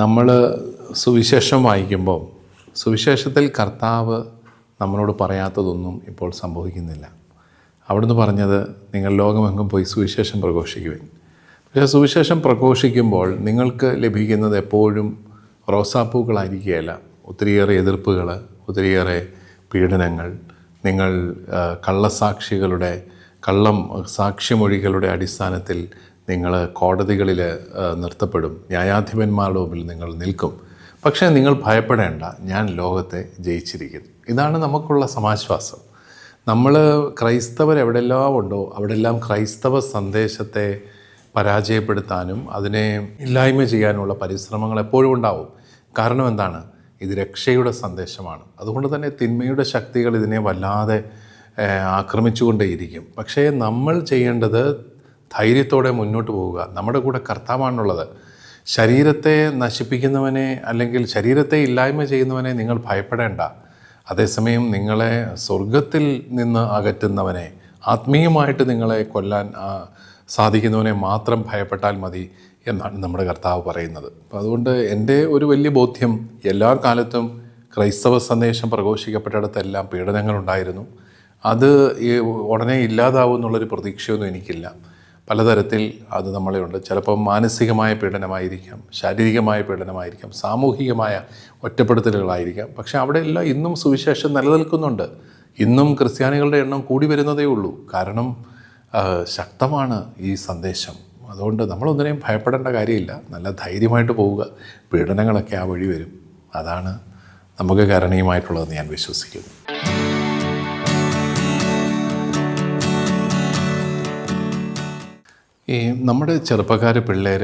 നമ്മൾ സുവിശേഷം വായിക്കുമ്പോൾ സുവിശേഷത്തിൽ കർത്താവ് നമ്മളോട് പറയാത്തതൊന്നും ഇപ്പോൾ സംഭവിക്കുന്നില്ല. അവിടുന്ന് പറഞ്ഞത് നിങ്ങൾ ലോകമെങ്ങും പോയി സുവിശേഷം പ്രഘോഷിക്കുവിൻ. പക്ഷേ സുവിശേഷം പ്രഘോഷിക്കുമ്പോൾ നിങ്ങൾക്ക് ലഭിക്കുന്നത് എപ്പോഴും റോസാപ്പൂക്കളായിരിക്കുകയല്ല. ഒത്തിരിയേറെ എതിർപ്പുകൾ ഒത്തിരിയേറെ പീഡനങ്ങൾ നിങ്ങൾ കള്ളസാക്ഷികളുടെ കള്ളം സാക്ഷ്യമൊഴികളുടെ അടിസ്ഥാനത്തിൽ നിങ്ങൾ കോടതികളിൽ നിർത്തപ്പെടും. ന്യായാധിപന്മാരുടെ മുമ്പിൽ നിങ്ങൾ നിൽക്കും. പക്ഷേ നിങ്ങൾ ഭയപ്പെടേണ്ട ഞാൻ ലോകത്തെ ജയിച്ചിരിക്കുന്നു. ഇതാണ് നമുക്കുള്ള സമാശ്വാസം. നമ്മൾ ക്രൈസ്തവർ എവിടെല്ലാം ഉണ്ടോ അവിടെല്ലാം ക്രൈസ്തവ സന്ദേശത്തെ പരാജയപ്പെടുത്താനും അതിനെ ഇല്ലായ്മ ചെയ്യാനുമുള്ള പരിശ്രമങ്ങൾ എപ്പോഴും ഉണ്ടാവും. കാരണം എന്താണ്? ഇത് രക്ഷയുടെ സന്ദേശമാണ്. അതുകൊണ്ട് തന്നെ തിന്മയുടെ ശക്തികൾ ഇതിനെ വല്ലാതെ ആക്രമിച്ചുകൊണ്ടേയിരിക്കും. പക്ഷേ നമ്മൾ ചെയ്യേണ്ടത് ധൈര്യത്തോടെ മുന്നോട്ട് പോവുക. നമ്മുടെ കൂടെ കർത്താവാണുള്ളത്. ശരീരത്തെ നശിപ്പിക്കുന്നവനെ അല്ലെങ്കിൽ ശരീരത്തെ ഇല്ലായ്മ ചെയ്യുന്നവനെ നിങ്ങൾ ഭയപ്പെടേണ്ട. അതേസമയം നിങ്ങളെ സ്വർഗത്തിൽ നിന്ന് അകറ്റുന്നവനെ ആത്മീയമായിട്ട് നിങ്ങളെ കൊല്ലാൻ സാധിക്കുന്നവനെ മാത്രം ഭയപ്പെട്ടാൽ മതി എന്നാണ് നമ്മുടെ കർത്താവ് പറയുന്നത്. അപ്പോൾ അതുകൊണ്ട് എന്റെ ഒരു വലിയ ബോധ്യം എല്ലാ കാലത്തും ക്രൈസ്തവ സന്ദേശം പ്രഘോഷിക്കപ്പെട്ടിടത്തെല്ലാം പീഡനങ്ങളുണ്ടായിരുന്നു. അത് ഉടനെ ഇല്ലാതാവും എന്നുള്ളൊരു പ്രതീക്ഷയൊന്നും എനിക്കില്ല. പലതരത്തിൽ അത് നമ്മളെ ഉണ്ട് ചിലപ്പോൾ മാനസികമായ പീഡനമായിരിക്കാം ശാരീരികമായ പീഡനമായിരിക്കാം സാമൂഹികമായ ഒറ്റപ്പെടുത്തലുകളായിരിക്കാം. പക്ഷേ അവിടെയെല്ലാം ഇന്നും സുവിശേഷം നിലനിൽക്കുന്നുണ്ട്. ഇന്നും ക്രിസ്ത്യാനികളുടെ എണ്ണം കൂടി വരുന്നതേ ഉള്ളൂ. കാരണം ശക്തമാണ് ഈ സന്ദേശം. അതുകൊണ്ട് നമ്മളൊന്നിനെയും ഭയപ്പെടേണ്ട കാര്യമില്ല. നല്ല ധൈര്യമായിട്ട് പോവുക. പീഡനങ്ങളൊക്കെ ആ വഴി വരും. അതാണ് നമുക്ക് കരണീയമായിട്ടുള്ളതെന്ന് ഞാൻ വിശ്വസിക്കുന്നു. ഈ നമ്മുടെ ചെറുപ്പക്കാർ പിള്ളേർ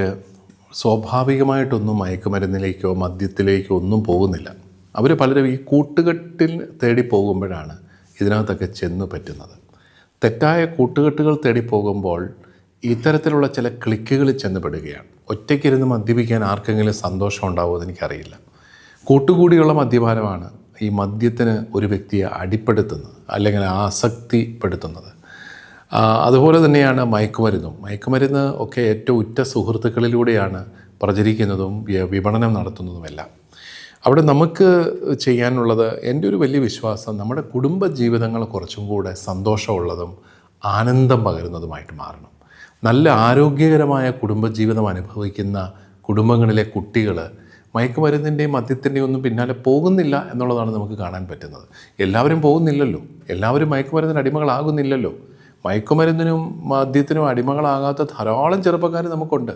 സ്വാഭാവികമായിട്ടൊന്നും മയക്കുമരുന്നിലേക്കോ മദ്യത്തിലേക്കോ ഒന്നും പോകുന്നില്ല. അവർ പലരും ഈ കൂട്ടുകെട്ടിൽ തേടി പോകുമ്പോഴാണ് ഇതിനകത്തൊക്കെ ചെന്ന് പറ്റുന്നത്. തെറ്റായ കൂട്ടുകെട്ടുകൾ തേടി പോകുമ്പോൾ ഇത്തരത്തിലുള്ള ചില ക്ലിക്കുകളിൽ ചെന്ന് പെടുകയാണ്. ഒറ്റയ്ക്കിരുന്ന് മദ്യപിക്കാൻ ആർക്കെങ്കിലും സന്തോഷം ഉണ്ടാവുമോ എന്ന് എനിക്കറിയില്ല. കൂട്ടുകൂടിയുള്ള മദ്യപാനമാണ് ഈ മദ്യത്തിന് ഒരു വ്യക്തിയെ അടിപ്പെടുത്തുന്നത് അല്ലെങ്കിൽ ആസക്തിപ്പെടുത്തുന്നത്. അതുപോലെ തന്നെയാണ് മയക്കുമരുന്നും. മയക്കുമരുന്ന് ഒക്കെ ഏറ്റവും ഉറ്റ സുഹൃത്തുക്കളിലൂടെയാണ് പ്രചരിക്കുന്നതും വിപണനം നടത്തുന്നതുമെല്ലാം. അവിടെ നമുക്ക് ചെയ്യാനുള്ളത് എന്റെ ഒരു വലിയ വിശ്വാസം നമ്മുടെ കുടുംബ ജീവിതങ്ങൾ കുറച്ചും കൂടെ സന്തോഷമുള്ളതും ആനന്ദം പകരുന്നതുമായിട്ട് മാറണം. നല്ല ആരോഗ്യകരമായ കുടുംബജീവിതം അനുഭവിക്കുന്ന കുടുംബങ്ങളിലെ കുട്ടികൾ മയക്കുമരുന്നിന്റെയും മദ്യത്തിന്റെയും ഒന്നും പിന്നാലെ പോകുന്നില്ല എന്നുള്ളതാണ് നമുക്ക് കാണാൻ പറ്റുന്നത്. എല്ലാവരും പോകുന്നില്ലല്ലോ. എല്ലാവരും മയക്കുമരുന്നിന് അടിമകളാകുന്നില്ലല്ലോ. മയക്കുമരുന്നിനും മദ്യത്തിനും അടിമകളാകാത്ത ധാരാളം ചെറുപ്പക്കാർ നമുക്കുണ്ട്.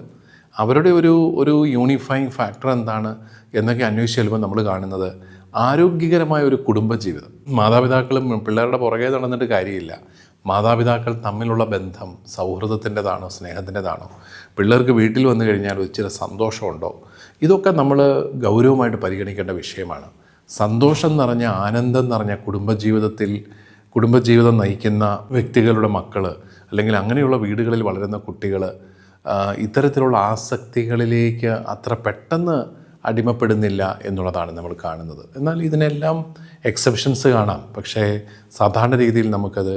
അവരുടെ ഒരു ഒരു യൂണിഫൈങ് ഫാക്ടർ എന്താണ് എന്നൊക്കെ അന്വേഷിച്ച് ചെല്ലുമ്പോൾ നമ്മൾ കാണുന്നത് ആരോഗ്യകരമായ ഒരു കുടുംബജീവിതം. മാതാപിതാക്കളും പിള്ളേരുടെ പുറകെ നടന്നിട്ട് കാര്യമില്ല. മാതാപിതാക്കൾ തമ്മിലുള്ള ബന്ധം സൗഹൃദത്തിന്റെതാണോ സ്നേഹത്തിന്റെതാണോ? പിള്ളേർക്ക് വീട്ടിൽ വന്നു കഴിഞ്ഞാൽ ഇച്ചിരി സന്തോഷമുണ്ടോ? ഇതൊക്കെ നമ്മൾ ഗൗരവമായിട്ട് പരിഗണിക്കേണ്ട വിഷയമാണ്. സന്തോഷം നിറഞ്ഞ ആനന്ദം നിറഞ്ഞ കുടുംബജീവിതത്തിൽ കുടുംബജീവിതം നയിക്കുന്ന വ്യക്തികളുടെ മക്കൾ അല്ലെങ്കിൽ അങ്ങനെയുള്ള വീടുകളിൽ വളരുന്ന കുട്ടികൾ ഇത്തരത്തിലുള്ള ആസക്തികളിലേക്ക് അത്ര പെട്ടെന്ന് അടിമപ്പെടുന്നില്ല എന്നുള്ളതാണ് നമ്മൾ കാണുന്നത്. എന്നാൽ ഇതിനെല്ലാം എക്സെപ്ഷൻസ് കാണാം. പക്ഷേ സാധാരണ രീതിയിൽ നമുക്കത്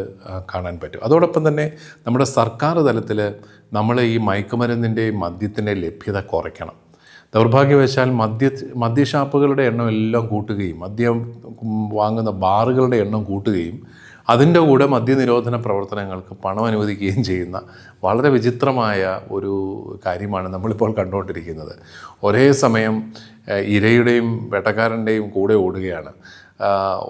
കാണാൻ പറ്റും. അതോടൊപ്പം തന്നെ നമ്മുടെ സർക്കാർ തലത്തിൽ നമ്മൾ ഈ മയക്കുമരുന്നിന്റെ മദ്യത്തിന്റെ ലഭ്യത കുറയ്ക്കണം. ദൗർഭാഗ്യവശാൽ മദ്യ മദ്യഷാപ്പുകളുടെ എണ്ണം എല്ലാം കൂട്ടുകയും മദ്യം വാങ്ങുന്ന ബാറുകളുടെ എണ്ണം കൂട്ടുകയും അതിന്റെ കൂടെ മദ്യനിരോധന പ്രവർത്തനങ്ങൾക്ക് പണം അനുവദിക്കുകയും ചെയ്യുന്ന വളരെ വിചിത്രമായ ഒരു കാര്യമാണ് നമ്മളിപ്പോൾ കണ്ടുകൊണ്ടിരിക്കുന്നത്. ഒരേ സമയം ഇരയുടെയും വേട്ടക്കാരന്റെയും കൂടെ ഓടുകയാണ്.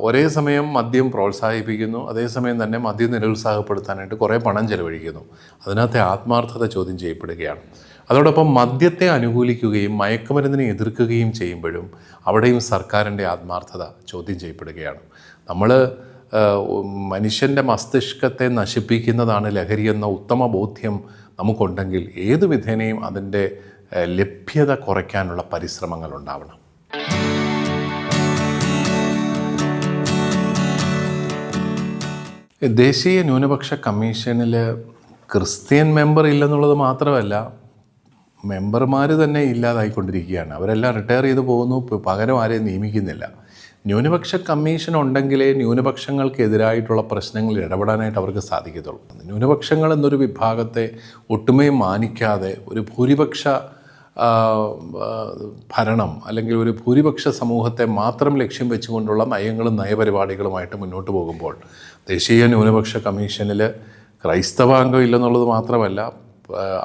ഒരേ സമയം മദ്യം പ്രോത്സാഹിപ്പിക്കുന്നു അതേസമയം തന്നെ മദ്യം നിരുത്സാഹപ്പെടുത്താനായിട്ട് കുറേ പണം ചെലവഴിക്കുന്നു. അതിനകത്തെ ആത്മാർത്ഥത ചോദ്യം ചെയ്യപ്പെടുകയാണ്. അതോടൊപ്പം മദ്യത്തെ അനുകൂലിക്കുകയും മയക്കുമരുന്നിനെ എതിർക്കുകയും ചെയ്യുമ്പോഴും അവിടെയും സർക്കാരിന്റെ ആത്മാർത്ഥത ചോദ്യം ചെയ്യപ്പെടുകയാണ്. നമ്മൾ മനുഷ്യന്റെ മസ്തിഷ്കത്തെ നശിപ്പിക്കുന്നതാണ് ലഹരി എന്ന ഉത്തമ ബോധ്യം നമുക്കുണ്ടെങ്കിൽ ഏത് വിധേനയും അതിന്റെ ലഭ്യത കുറയ്ക്കാനുള്ള പരിശ്രമങ്ങൾ ഉണ്ടാവണം. ദേശീയ ന്യൂനപക്ഷ കമ്മീഷനിൽ ക്രിസ്ത്യൻ മെമ്പർ ഇല്ലെന്നുള്ളത് മാത്രമല്ല മെമ്പർമാർ തന്നെ ഇല്ലാതായിക്കൊണ്ടിരിക്കുകയാണ്. അവരെല്ലാം റിട്ടയർ ചെയ്ത് പോകുന്നു പകരം ആരെയും നിയമിക്കുന്നില്ല. ന്യൂനപക്ഷ കമ്മീഷൻ ഉണ്ടെങ്കിലേ ന്യൂനപക്ഷങ്ങൾക്കെതിരായിട്ടുള്ള പ്രശ്നങ്ങളിൽ ഇടപെടാനായിട്ട് അവർക്ക് സാധിക്കത്തുള്ളൂ. ന്യൂനപക്ഷങ്ങൾ എന്നൊരു വിഭാഗത്തെ ഒട്ടുമേ മാനിക്കാതെ ഒരു ഭൂരിപക്ഷ ഭരണം അല്ലെങ്കിൽ ഒരു ഭൂരിപക്ഷ സമൂഹത്തെ മാത്രം ലക്ഷ്യം വെച്ചുകൊണ്ടുള്ള നയങ്ങളും നയപരിപാടികളുമായിട്ട് മുന്നോട്ട് പോകുമ്പോൾ ദേശീയ ന്യൂനപക്ഷ കമ്മീഷനിൽ ക്രൈസ്തവ അംഗം ഇല്ലെന്നുള്ളത് മാത്രമല്ല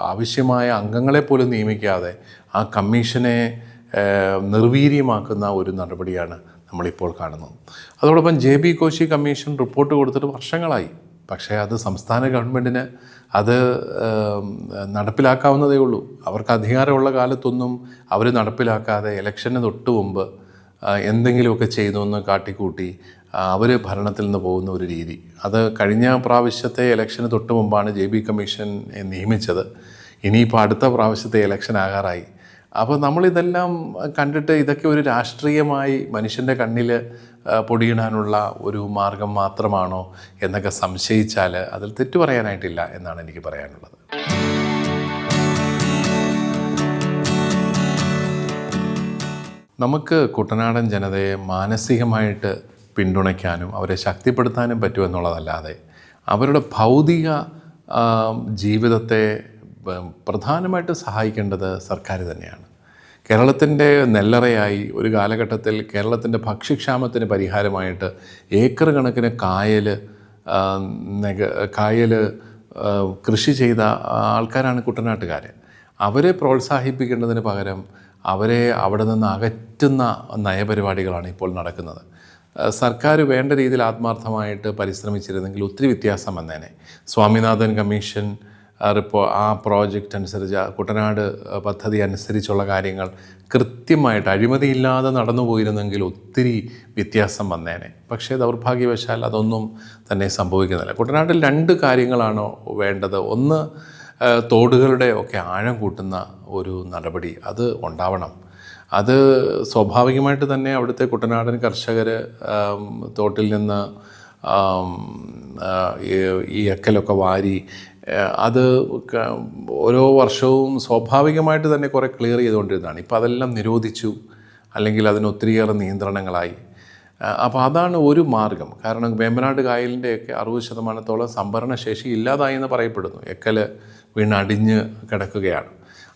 ആവശ്യമായ അംഗങ്ങളെ പോലും നിയമിക്കാതെ ആ കമ്മീഷനെ നിർവീര്യമാക്കുന്ന ഒരു നടപടിയാണ് നമ്മളിപ്പോൾ കാണുന്നത് അതോടൊപ്പം J B Koshy commission report കൊടുത്തിട്ട് വർഷങ്ങളായി. പക്ഷേ അത് സംസ്ഥാന ഗവൺമെന്റിന് അത് നടപ്പിലാക്കാവുന്നതേ ഉള്ളൂ. അവർക്ക് അധികാരമുള്ള കാലത്തൊന്നും അവർ നടപ്പിലാക്കാതെ ഇലക്ഷന് തൊട്ട് മുമ്പ് എന്തെങ്കിലുമൊക്കെ ചെയ്തു എന്ന് കാട്ടിക്കൂട്ടി അവർ ഭരണത്തിൽ നിന്ന് പോകുന്ന ഒരു രീതി. അത് കഴിഞ്ഞ പ്രാവശ്യത്തെ ഇലക്ഷന് തൊട്ട് മുമ്പാണ് ജെ ബി കമ്മീഷൻ നിയമിച്ചത്. ഇനിയിപ്പോൾ അടുത്ത പ്രാവശ്യത്തെ ഇലക്ഷൻ ആകാറായി അപ്പോൾ നമ്മളിതെല്ലാം കണ്ടിട്ട് ഇതൊക്കെ ഒരു രാഷ്ട്രീയമായി മനുഷ്യന്റെ കണ്ണിൽ പൊടിയിടാനുള്ള ഒരു മാർഗം മാത്രമാണോ എന്നൊക്കെ സംശയിച്ചാൽ അതിൽ തെറ്റു പറയാനായിട്ടില്ല എന്നാണ് എനിക്ക് പറയാനുള്ളത്. നമുക്ക് കുട്ടനാടൻ ജനതയെ മാനസികമായിട്ട് പിന്തുണയ്ക്കാനും അവരെ ശക്തിപ്പെടുത്താനും പറ്റുമെന്നുള്ളതല്ലാതെ അവരുടെ ഭൗതിക ജീവിതത്തെ പ്രധാനമായിട്ട് സഹായിക്കേണ്ടത് സർക്കാർ തന്നെയാണ്. കേരളത്തിന്റെ നെല്ലറയായി ഒരു കാലഘട്ടത്തിൽ കേരളത്തിന്റെ ഭക്ഷ്യക്ഷാമത്തിന് പരിഹാരമായിട്ട് ഏക്കർ കണക്കിന് കായൽ കായൽ കൃഷി ചെയ്ത ആൾക്കാരാണ് കുട്ടനാട്ടുകാർ അവരെ പ്രോത്സാഹിപ്പിക്കേണ്ടതിന് പകരം അവരെ അവിടെ നിന്ന് അകറ്റുന്ന നയപരിപാടികളാണ് ഇപ്പോൾ നടക്കുന്നത്. സർക്കാർ വേണ്ട രീതിയിൽ ആത്മാർത്ഥമായിട്ട് പരിശ്രമിച്ചിരുന്നെങ്കിൽ ഒത്തിരി വ്യത്യാസം വന്നേനെ. സ്വാമിനാഥൻ കമ്മീഷൻ റിപ്പോ ആ പ്രോജക്റ്റ് അനുസരിച്ച് കുട്ടനാട് പദ്ധതി അനുസരിച്ചുള്ള കാര്യങ്ങൾ കൃത്യമായിട്ട് അഴിമതിയില്ലാതെ നടന്നു പോയിരുന്നെങ്കിൽ ഒത്തിരി വ്യത്യാസം വന്നേനെ. പക്ഷേ ദൗർഭാഗ്യവശാൽ അതൊന്നും തന്നെ സംഭവിക്കുന്നില്ല. കുട്ടനാട്ടിൽ രണ്ട് കാര്യങ്ങളാണ് വേണ്ടത്? ഒന്ന് തോടുകളുടെ ഒക്കെ ആഴം കൂട്ടുന്ന ഒരു നടപടി അത് ഉണ്ടാവണം. അത് സ്വാഭാവികമായിട്ട് തന്നെ അവിടുത്തെ കുട്ടനാടൻ കർഷകർ തോട്ടിൽ നിന്ന് ഈ- എക്കലൊക്കെ വാരി അത് ഓരോ വർഷവും സ്വാഭാവികമായിട്ട് തന്നെ കുറേ ക്ലിയർ ചെയ്തുകൊണ്ടിരുന്നതാണ്. ഇപ്പോൾ അതെല്ലാം നിരോധിച്ചു അല്ലെങ്കിൽ അതിന് ഒത്തിരിയേറെ നിയന്ത്രണങ്ങളായി. അപ്പോൾ അതാണ് ഒരു മാർഗം. കാരണം വേമ്പനാട് കായലിന്റെയൊക്കെ അറുപത് ശതമാനത്തോളം സംഭരണശേഷി ഇല്ലാതായി എന്ന് പറയപ്പെടുന്നു. എക്കൽ വീണടിഞ്ഞ് കിടക്കുകയാണ്.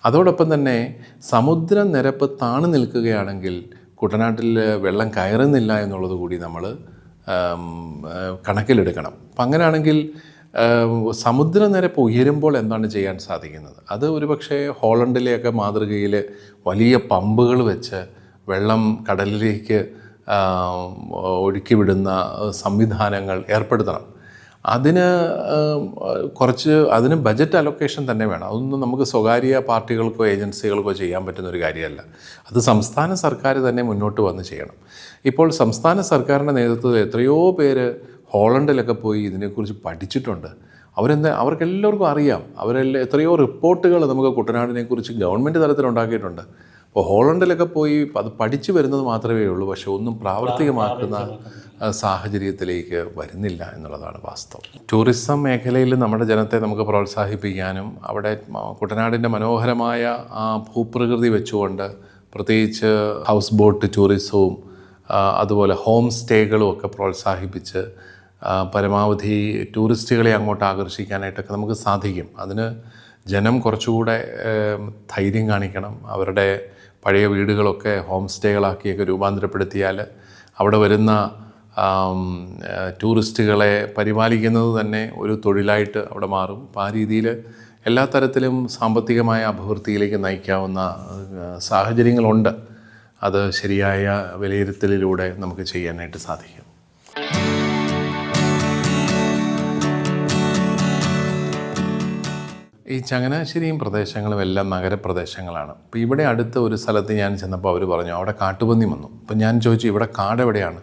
അതോടൊപ്പം തന്നെ സമുദ്ര നിരപ്പ് താണു നിൽക്കുകയാണെങ്കിൽ കുട്ടനാട്ടിൽ വെള്ളം കയറുന്നില്ല എന്നുള്ളത് കൂടി നമ്മൾ കണക്കിലെടുക്കണം. അപ്പം അങ്ങനെയാണെങ്കിൽ സമുദ്രനിരപ്പ് ഉയരുമ്പോൾ എന്താണ് ചെയ്യാൻ സാധിക്കുന്നത്? അത് ഒരുപക്ഷെ ഹോളണ്ടിലെയൊക്കെ മാതൃകയിൽ വലിയ പമ്പുകൾ വെച്ച് വെള്ളം കടലിലേക്ക് ഒഴുക്കിവിടുന്ന ഒഴുക്കി വിടുന്ന സംവിധാനങ്ങൾ ഏർപ്പെടുത്തണം. അതിന് കുറച്ച് അതിന് ബജറ്റ് അലൊക്കേഷൻ തന്നെ വേണം. അതൊന്നും നമുക്ക് സ്വകാര്യ പാർട്ടികൾക്കോ ഏജൻസികൾക്കോ ചെയ്യാൻ പറ്റുന്ന ഒരു കാര്യമല്ല. അത് സംസ്ഥാന സർക്കാർ തന്നെ മുന്നോട്ട് വന്ന് ചെയ്യണം. ഇപ്പോൾ സംസ്ഥാന സർക്കാരിന്റെ നേതൃത്വത്തിൽ എത്രയോ പേര് ഹോളണ്ടിലൊക്കെ പോയി ഇതിനെക്കുറിച്ച് പഠിച്ചിട്ടുണ്ട്. അവരെന്താ അവർക്കെല്ലാവർക്കും അറിയാം. അവരെല്ലാം എത്രയോ റിപ്പോർട്ടുകൾ നമുക്ക് കുട്ടനാടിനെക്കുറിച്ച് ഗവൺമെന്റ് തലത്തിൽ ഉണ്ടാക്കിയിട്ടുണ്ട് അപ്പോൾ ഹോളണ്ടിലൊക്കെ പോയി അത് പഠിച്ചു വരുന്നത് മാത്രമേ ഉള്ളൂ. പക്ഷേ ഒന്നും പ്രാവർത്തികമാക്കുന്ന സാഹചര്യത്തിലേക്ക് വരുന്നില്ല എന്നുള്ളതാണ് വാസ്തവം. ടൂറിസം മേഖലയിൽ നമ്മുടെ ജനത്തെ നമുക്ക് പ്രോത്സാഹിപ്പിക്കാനും അവിടെ കുട്ടനാടിന്റെ മനോഹരമായ ആ ഭൂപ്രകൃതി വെച്ചുകൊണ്ട് പ്രത്യേകിച്ച് ഹൗസ് ബോട്ട് ടൂറിസവും അതുപോലെ ഹോം സ്റ്റേകളും ഒക്കെ പ്രോത്സാഹിപ്പിച്ച് പരമാവധി ടൂറിസ്റ്റുകളെ അങ്ങോട്ട് ആകർഷിക്കാനായിട്ടൊക്കെ നമുക്ക് സാധിക്കും. അതിന് ജനം കുറച്ചുകൂടെ ധൈര്യം കാണിക്കണം. അവരുടെ പഴയ വീടുകളൊക്കെ ഹോം സ്റ്റേകളാക്കിയൊക്കെ രൂപാന്തരപ്പെടുത്തിയാൽ അവിടെ വരുന്ന ടൂറിസ്റ്റുകളെ പരിപാലിക്കുന്നത് തന്നെ ഒരു തൊഴിലായിട്ട് അവിടെ മാറും. അപ്പോൾ ആ രീതിയിൽ എല്ലാ തരത്തിലും സാമ്പത്തികമായ അഭിവൃദ്ധിയിലേക്ക് നയിക്കാവുന്ന സാഹചര്യങ്ങളുണ്ട്. അത് ശരിയായ വിലയിരുത്തലിലൂടെ നമുക്ക് ചെയ്യാനായിട്ട് സാധിക്കും. ഈ ചങ്ങനാശ്ശേരിയും പ്രദേശങ്ങളും എല്ലാം നഗരപ്രദേശങ്ങളാണ്. അപ്പോൾ ഇവിടെ അടുത്ത ഒരു സ്ഥലത്ത് ഞാൻ ചെന്നപ്പോൾ അവർ പറഞ്ഞു അവിടെ കാട്ടുപന്നി വന്നു. അപ്പോൾ ഞാൻ ചോദിച്ചു ഇവിടെ കാട് എവിടെയാണ്?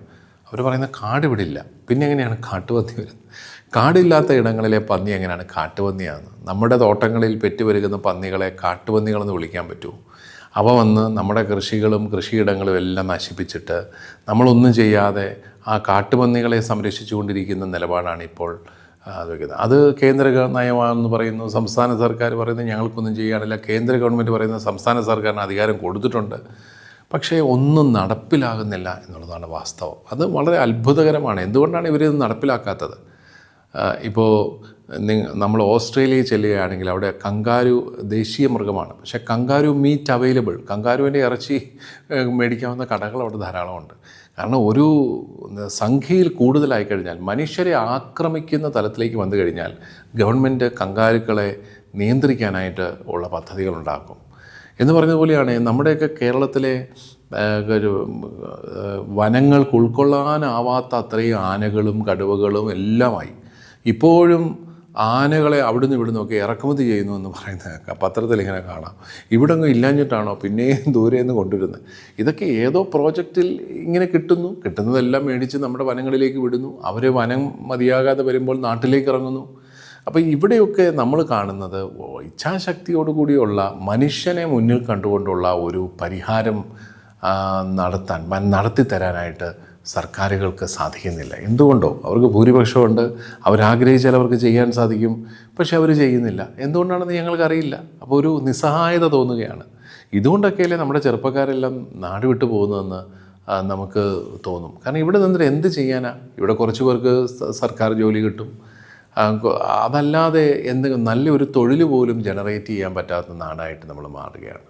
അവർ പറയുന്ന കാട് ഇവിടെ ഇല്ല. പിന്നെ എങ്ങനെയാണ് കാട്ടുപന്നി വരുന്നത്? കാടില്ലാത്ത ഇടങ്ങളിലെ പന്നി എങ്ങനെയാണ് കാട്ടുപന്നിയാണ് നമ്മുടെ തോട്ടങ്ങളിൽ പെറ്റുവരുന്ന പന്നികളെ കാട്ടുപന്നികളെന്ന് വിളിക്കാൻ പറ്റുമോ? അവ വന്ന് നമ്മുടെ കൃഷികളും കൃഷിയിടങ്ങളും എല്ലാം നശിപ്പിച്ചിട്ട് നമ്മളൊന്നും ചെയ്യാതെ ആ കാട്ടുപന്നികളെ സംരക്ഷിച്ചുകൊണ്ടിരിക്കുന്ന നിലപാടാണ് ഇപ്പോൾ ആ, അത് കേന്ദ്ര നയമാണെന്ന് പറയുന്നു സംസ്ഥാന സർക്കാർ പറയുന്നത് ഞങ്ങൾക്കൊന്നും ചെയ്യാനില്ല. കേന്ദ്ര ഗവൺമെന്റ് പറയുന്നത് സംസ്ഥാന സർക്കാരിന് അധികാരം കൊടുത്തിട്ടുണ്ട്. പക്ഷേ ഒന്നും നടപ്പിലാകുന്നില്ല എന്നുള്ളതാണ് വാസ്തവം. അത് വളരെ അത്ഭുതകരമാണ്. എന്തുകൊണ്ടാണ് ഇവരിത് നടപ്പിലാക്കാത്തത്? ഇപ്പോൾ നമ്മൾ ഓസ്ട്രേലിയയിൽ ചെല്ലുകയാണെങ്കിൽ അവിടെ കങ്കാരു ദേശീയ മൃഗമാണ്. പക്ഷേ കങ്കാരു മീറ്റ് അവൈലബിൾ. കങ്കാരുവിന്റെ ഇറച്ചി മേടിക്കാവുന്ന കടകൾ അവിടെ ധാരാളമുണ്ട്. കാരണം ഒരു സംഖ്യയിൽ കൂടുതലായി കഴിഞ്ഞാൽ മനുഷ്യരെ ആക്രമിക്കുന്ന തലത്തിലേക്ക് വന്നു കഴിഞ്ഞാൽ ഗവൺമെന്റ് കങ്കാരുക്കളെ നിയന്ത്രിക്കാനായിട്ട് ഉള്ള പദ്ധതികളുണ്ടാക്കും. എന്ന് പറഞ്ഞ പോലെയാണ് നമ്മുടെയൊക്കെ കേരളത്തിലെ ഒരു വനങ്ങൾക്ക് ഉൾക്കൊള്ളാനാവാത്ത അത്രയും ആനകളും കടുവകളും എല്ലാമായി. ഇപ്പോഴും ആനകളെ അവിടുന്ന് ഇവിടുന്ന് ഒക്കെ ഇറക്കുമതി ചെയ്യുന്നു എന്ന് പറയുന്നത് പത്രത്തിൽ ഇങ്ങനെ കാണാം. ഇവിടെ ഒന്നും ഇല്ലാഞ്ഞിട്ടാണോ പിന്നെയും ദൂരെ നിന്ന് കൊണ്ടുവരുന്നത്? ഇതൊക്കെ ഏതോ പ്രോജക്റ്റിൽ ഇങ്ങനെ കിട്ടുന്നു. കിട്ടുന്നതെല്ലാം മേടിച്ച് നമ്മുടെ വനങ്ങളിലേക്ക് വിടുന്നു. അവർ വനം മതിയാകാതെ വരുമ്പോൾ നാട്ടിലേക്ക് ഇറങ്ങുന്നു. അപ്പോൾ ഇവിടെയൊക്കെ നമ്മൾ കാണുന്നത് ഇച്ഛാശക്തിയോടുകൂടിയുള്ള മനുഷ്യനെ മുന്നിൽ കണ്ടുകൊണ്ടുള്ള ഒരു പരിഹാരം നടത്താൻ മൻ- നടത്തി തരാനായിട്ട് സർക്കാരുകൾക്ക് സാധിക്കുന്നില്ല. എന്തുകൊണ്ടോ? അവർക്ക് ഭൂരിപക്ഷമുണ്ട്. അവരാഗ്രഹിച്ചാൽ അവർക്ക് ചെയ്യാൻ സാധിക്കും. പക്ഷെ അവർ ചെയ്യുന്നില്ല. എന്തുകൊണ്ടാണെന്ന് ഞങ്ങൾക്കറിയില്ല. അപ്പോൾ ഒരു നിസ്സഹായത തോന്നുകയാണ്. ഇതുകൊണ്ടൊക്കെയല്ലേ നമ്മുടെ ചെറുപ്പക്കാരെല്ലാം നാട് വിട്ടു പോകുന്നതെന്ന് നമുക്ക് തോന്നും. കാരണം ഇവിടെ നിന്നിട്ട് എന്ത് ചെയ്യാനാ? ഇവിടെ കുറച്ച് പേർക്ക് സർക്കാർ ജോലി കിട്ടും. അതല്ലാതെ എന്തെങ്കിലും നല്ലൊരു തൊഴിൽ പോലും ജനറേറ്റ് ചെയ്യാൻ പറ്റാത്ത നാടായിട്ട് നമ്മൾ മാറുകയാണ്.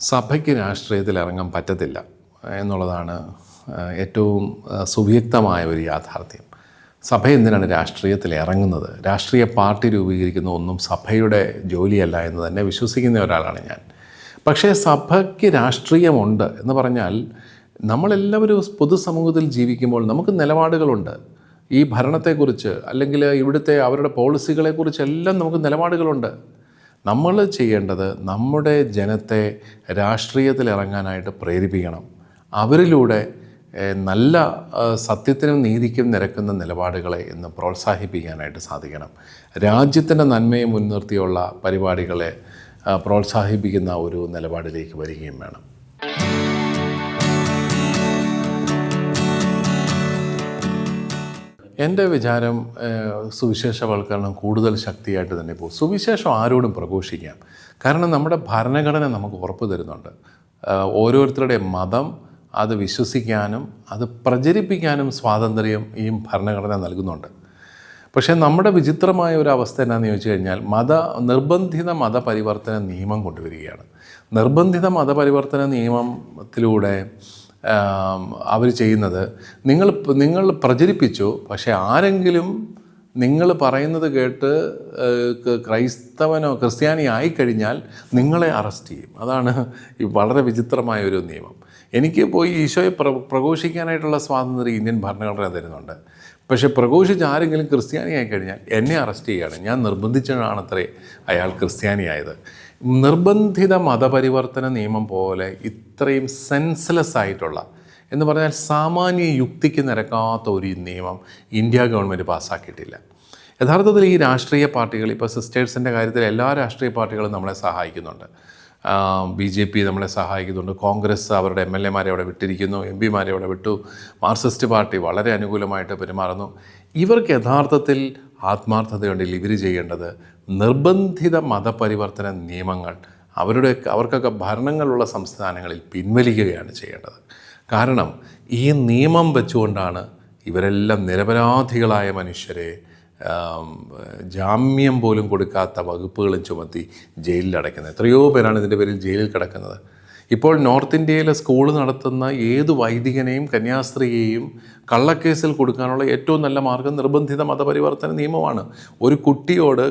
സഭയ്ക്ക് രാഷ്ട്രീയത്തിൽ ഇറങ്ങാൻ പറ്റത്തില്ല എന്നുള്ളതാണ് ഏറ്റവും സുവ്യക്തമായ ഒരു യാഥാർത്ഥ്യം. സഭ എന്തിനാണ് രാഷ്ട്രീയത്തിൽ ഇറങ്ങുന്നത് രാഷ്ട്രീയ പാർട്ടി രൂപീകരിക്കുന്ന ഒന്നും സഭയുടെ ജോലിയല്ല എന്ന് തന്നെ വിശ്വസിക്കുന്ന ഒരാളാണ് ഞാൻ. പക്ഷേ സഭയ്ക്ക് രാഷ്ട്രീയമുണ്ട് എന്ന് പറഞ്ഞാൽ നമ്മളെല്ലാവരും പൊതുസമൂഹത്തിൽ ജീവിക്കുമ്പോൾ നമുക്ക് നിലപാടുകളുണ്ട്. ഈ ഭരണത്തെക്കുറിച്ച് അല്ലെങ്കിൽ ഇവിടുത്തെ അവരുടെ പോളിസികളെക്കുറിച്ചെല്ലാം നമുക്ക് നിലപാടുകളുണ്ട്. നമ്മൾ ചെയ്യേണ്ടത് നമ്മുടെ ജനത്തെ രാഷ്ട്രീയത്തിൽ ഇറങ്ങാനായിട്ട് പ്രേരിപ്പിക്കണം. അവരിലൂടെ നല്ല സത്യത്തിനും നീതിക്കും നിരക്കുന്ന നിലപാടുകളെ ഇന്ന് പ്രോത്സാഹിപ്പിക്കാനായിട്ട് സാധിക്കണം. രാജ്യത്തിന്റെ നന്മയെ മുൻനിർത്തിയുള്ള പരിപാടികളെ പ്രോത്സാഹിപ്പിക്കുന്ന ഒരു നിലപാടിലേക്ക് വരികയും വേണം. എന്റെ വിചാരം സുവിശേഷവൽക്കരണം കൂടുതൽ ശക്തിയായിട്ട് തന്നെ പോകും. സുവിശേഷം ആരോടും പ്രഘോഷിക്കാം. കാരണം നമ്മുടെ ഭരണഘടന നമുക്ക് ഉറപ്പ് തരുന്നുണ്ട്. ഓരോരുത്തരുടെ മതം അത് വിശ്വസിക്കാനും അത് പ്രചരിപ്പിക്കാനും സ്വാതന്ത്ര്യം ഈ ഭരണഘടന നൽകുന്നുണ്ട്. പക്ഷേ നമ്മുടെ വിചിത്രമായ ഒരു അവസ്ഥ എന്നാന്ന് ചോദിച്ചു കഴിഞ്ഞാൽ മത നിർബന്ധിത മതപരിവർത്തന നിയമം കൊണ്ടുവരികയാണ്. നിർബന്ധിത മതപരിവർത്തന നിയമത്തിലൂടെ അവർ ചെയ്യുന്നത്. നിങ്ങൾ നിങ്ങൾ പ്രചരിപ്പിച്ചു പക്ഷേ ആരെങ്കിലും നിങ്ങൾ പറയുന്നത് കേട്ട് ക്രൈസ്തവനോ ക്രിസ്ത്യാനി ആയിക്കഴിഞ്ഞാൽ നിങ്ങളെ അറസ്റ്റ് ചെയ്യും. അതാണ് ഈ വളരെ വിചിത്രമായ ഒരു നിയമം. എനിക്ക് പോയി ഈശോയെ പ്ര പ്രഘോഷിക്കാനായിട്ടുള്ള സ്വാതന്ത്ര്യം ഇന്ത്യൻ ഭരണഘടന തരുന്നുണ്ട്. പക്ഷേ പ്രഘോഷിച്ച് ആരെങ്കിലും ക്രിസ്ത്യാനിയായി കഴിഞ്ഞാൽ എന്നെ അറസ്റ്റ് ചെയ്യുകയാണ് ഞാൻ നിർബന്ധിച്ചാണത്രേ അയാൾ ക്രിസ്ത്യാനിയായത്. നിർബന്ധിത മതപരിവർത്തന നിയമം പോലെ ഇത്രയും സെൻസ്ലെസ് ആയിട്ടുള്ള എന്ന് പറഞ്ഞാൽ സാമാന്യ യുക്തിക്ക് നിരക്കാത്ത ഒരു നിയമം ഇന്ത്യ ഗവൺമെന്റ് പാസ്സാക്കിയിട്ടില്ല. യഥാർത്ഥത്തിൽ ഈ രാഷ്ട്രീയ പാർട്ടികൾ ഇപ്പോൾ സിസ്റ്റേഴ്സിന്റെ കാര്യത്തിൽ എല്ലാ രാഷ്ട്രീയ പാർട്ടികളും നമ്മളെ സഹായിക്കുന്നുണ്ട്. ബി ജെ പി നമ്മളെ സഹായിക്കുന്നുണ്ട്. കോൺഗ്രസ് അവരുടെ എം എൽ എമാരെ അവിടെ വിട്ടിരിക്കുന്നു. എം പിമാരെ അവിടെ വിട്ടു. മാർക്സിസ്റ്റ് പാർട്ടി വളരെ അനുകൂലമായിട്ട് പെരുമാറുന്നു. ഇവർക്ക് യഥാർത്ഥത്തിൽ ആത്മാർത്ഥതയുണ്ടെങ്കിൽ ഇവർ ചെയ്യേണ്ടത് നിർബന്ധിത മതപരിവർത്തന നിയമങ്ങൾ. അവരുടെ അവർക്കൊക്കെ ഭരണങ്ങളുള്ള സംസ്ഥാനങ്ങളിൽ പിൻവലിക്കുകയാണ് ചെയ്യേണ്ടത്. കാരണം ഈ നിയമം വെച്ചുകൊണ്ടാണ് ഇവരെല്ലാം നിരപരാധികളായ മനുഷ്യരെ ജാമ്യം പോലും കൊടുക്കാത്ത വകുപ്പുകളും ചുമത്തി ജയിലിൽ അടയ്ക്കുന്നത് എത്രയോ പേരാണ് ഇതിന്റെ പേരിൽ ജയിലിൽ കിടക്കുന്നത്. ഇപ്പോൾ നോർത്ത് ഇന്ത്യയിലെ സ്കൂൾ നടത്തുന്ന ഏത് വൈദികനെയും കന്യാസ്ത്രീയെയും കള്ളക്കേസിൽ കൊടുക്കാനുള്ള ഏറ്റവും നല്ല മാർഗം നിർബന്ധിത മതപരിവർത്തന നിയമമാണ്. ഒരു കുട്ടിയോട്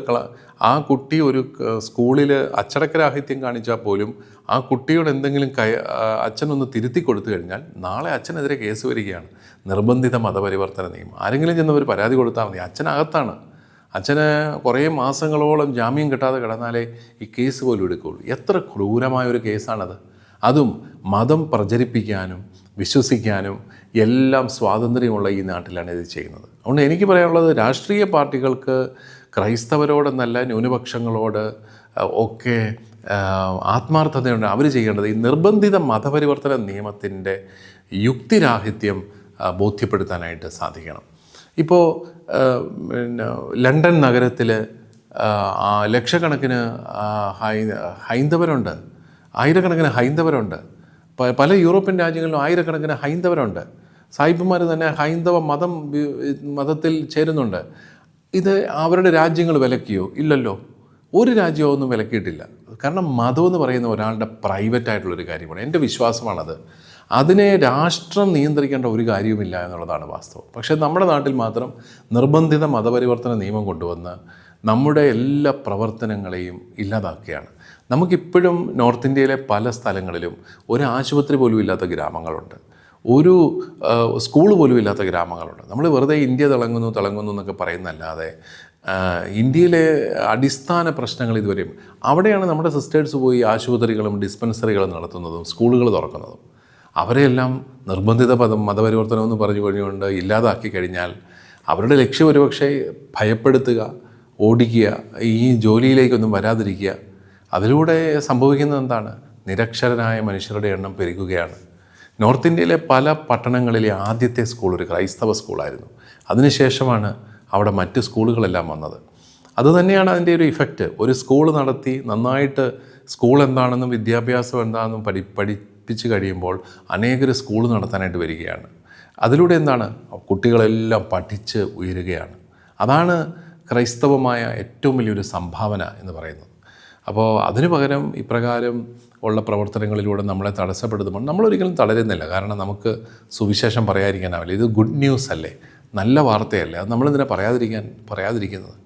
ആ കുട്ടി ഒരു സ്കൂളിൽ അച്ചടക്കരാഹിത്യം കാണിച്ചാൽ പോലും ആ കുട്ടിയോട് എന്തെങ്കിലും ആ, അച്ഛനൊന്ന് തിരുത്തി കൊടുത്തു കഴിഞ്ഞാൽ നാളെ അച്ഛനെതിരെ കേസ് വരികയാണ്. നിർബന്ധിത മതപരിവർത്തന നിയമം. ആരെങ്കിലും ചെന്ന് ഒരു പരാതി കൊടുത്താൽ മതി. അച്ഛനകത്താണ്. അച്ഛന് കുറേ മാസങ്ങളോളം ജാമ്യം കിട്ടാതെ കിടന്നാലേ ഈ കേസ് പോലും എടുക്കുകയുള്ളൂ. എത്ര ക്രൂരമായ ഒരു കേസാണത്. അതും മതം പ്രചരിപ്പിക്കാനും വിശ്വസിക്കാനും എല്ലാം സ്വാതന്ത്ര്യമുള്ള ഈ നാട്ടിലാണ് ഇത് ചെയ്യുന്നത്. അതുകൊണ്ട് എനിക്ക് പറയാനുള്ളത് രാഷ്ട്രീയ പാർട്ടികൾക്ക് ക്രൈസ്തവരോടെന്നല്ല ന്യൂനപക്ഷങ്ങളോട് ഒക്കെ ആത്മാർത്ഥതയുണ്ട് അവർ ചെയ്യേണ്ടത് ഈ നിർബന്ധിത മതപരിവർത്തന നിയമത്തിന്റെ യുക്തിരാഹിത്യം ബോധ്യപ്പെടുത്താനായിട്ട് സാധിക്കണം. ഇപ്പോൾ പിന്നെ ലണ്ടൻ നഗരത്തിൽ ലക്ഷക്കണക്കിന് ഹൈ ഹൈന്ദവരുണ്ട്. ആയിരക്കണക്കിന് ഹൈന്ദവരുണ്ട്. പല യൂറോപ്യൻ രാജ്യങ്ങളിലും ആയിരക്കണക്കിന് ഹൈന്ദവരുണ്ട്. സായിപ്പന്മാർ തന്നെ ഹൈന്ദവ മതം മതത്തിൽ ചേരുന്നുണ്ട്. ഇത് അവരുടെ രാജ്യങ്ങൾ വിലക്കിയോ? ഇല്ലല്ലോ. ഒരു രാജ്യവും ഒന്നും വിലക്കിയിട്ടില്ല. കാരണം മതം എന്ന് പറയുന്ന ഒരാളുടെ പ്രൈവറ്റ് ആയിട്ടുള്ളൊരു കാര്യമാണ്. എന്റെ വിശ്വാസമാണത്. അതിനെ രാഷ്ട്രം നിയന്ത്രിക്കേണ്ട ഒരു കാര്യവുമില്ല എന്നുള്ളതാണ് വാസ്തവം. പക്ഷേ നമ്മുടെ നാട്ടിൽ മാത്രം നിർബന്ധിത മതപരിവർത്തന നിയമം കൊണ്ടുവന്ന് നമ്മുടെ എല്ലാ പ്രവർത്തനങ്ങളെയും ഇല്ലാതാക്കുകയാണ്. നമുക്കിപ്പോഴും നോർത്ത് ഇന്ത്യയിലെ പല സ്ഥലങ്ങളിലും ഒരു ആശുപത്രി പോലും ഇല്ലാത്ത ഗ്രാമങ്ങളുണ്ട്. ഒരു സ്കൂൾ പോലും ഇല്ലാത്ത ഗ്രാമങ്ങളുണ്ട്. നമ്മൾ വെറുതെ ഇന്ത്യ തിളങ്ങുന്നു തിളങ്ങുന്നു എന്നൊക്കെ പറയുന്നല്ലാതെ ഇന്ത്യയിലെ അടിസ്ഥാന പ്രശ്നങ്ങൾ ഇതുവരെയും അവിടെയാണ് നമ്മുടെ സിസ്റ്റേഴ്സ് പോയി ആശുപത്രികളും ഡിസ്പെൻസറികളും നടത്തുന്നതും സ്കൂളുകൾ തുറക്കുന്നതും. അവരെയെല്ലാം നിർബന്ധിത പദം മതപരിവർത്തനം എന്ന് പറഞ്ഞു കഴിഞ്ഞുകൊണ്ട് ഇല്ലാതാക്കി കഴിഞ്ഞാൽ അവരുടെ ലക്ഷ്യം ഒരുപക്ഷെ ഭയപ്പെടുത്തുക ഓടിക്കുക ഈ ജോലിയിലേക്കൊന്നും വരാതിരിക്കുക അതിലൂടെ സംഭവിക്കുന്നത് എന്താണ്? നിരക്ഷരനായ മനുഷ്യരുടെ എണ്ണം പെരുകുകയാണ്. നോർത്ത് ഇന്ത്യയിലെ പല പട്ടണങ്ങളിലെ ആദ്യത്തെ സ്കൂൾ ഒരു ക്രൈസ്തവ സ്കൂളായിരുന്നു. അതിനുശേഷമാണ് അവിടെ മറ്റ് സ്കൂളുകളെല്ലാം വന്നത്. അതുതന്നെയാണ് അതിന്റെ ഒരു ഇഫക്റ്റ് ഒരു സ്കൂൾ നടത്തി നന്നായിട്ട് സ്കൂൾ എന്താണെന്നും വിദ്യാഭ്യാസം എന്താണെന്നും പഠി പഠിപ്പിച്ച് കഴിയുമ്പോൾ അനേകർ സ്കൂൾ നടത്താനായിട്ട് വരികയാണ്. അതിലൂടെ എന്താണ്? കുട്ടികളെല്ലാം പഠിച്ച് ഉയരുകയാണ്. അതാണ് ക്രൈസ്തവമായ ഏറ്റവും വലിയൊരു സംഭാവന എന്ന് പറയുന്നത്. അപ്പോൾ അതിനു പകരം ഇപ്രകാരം ഉള്ള പ്രവർത്തനങ്ങളിലൂടെ നമ്മളെ തടസ്സപ്പെടുത്തുമ്പോൾ നമ്മളൊരിക്കലും തളരുന്നില്ല. കാരണം നമുക്ക് സുവിശേഷം പറയാതിരിക്കാനാവില്ല. ഇത് ഗുഡ് ന്യൂസ് അല്ലേ? നല്ല വാർത്തയല്ലേ? അത് നമ്മളിതിനെ പറയാതിരിക്കാൻ പറയാതിരിക്കുന്നത്.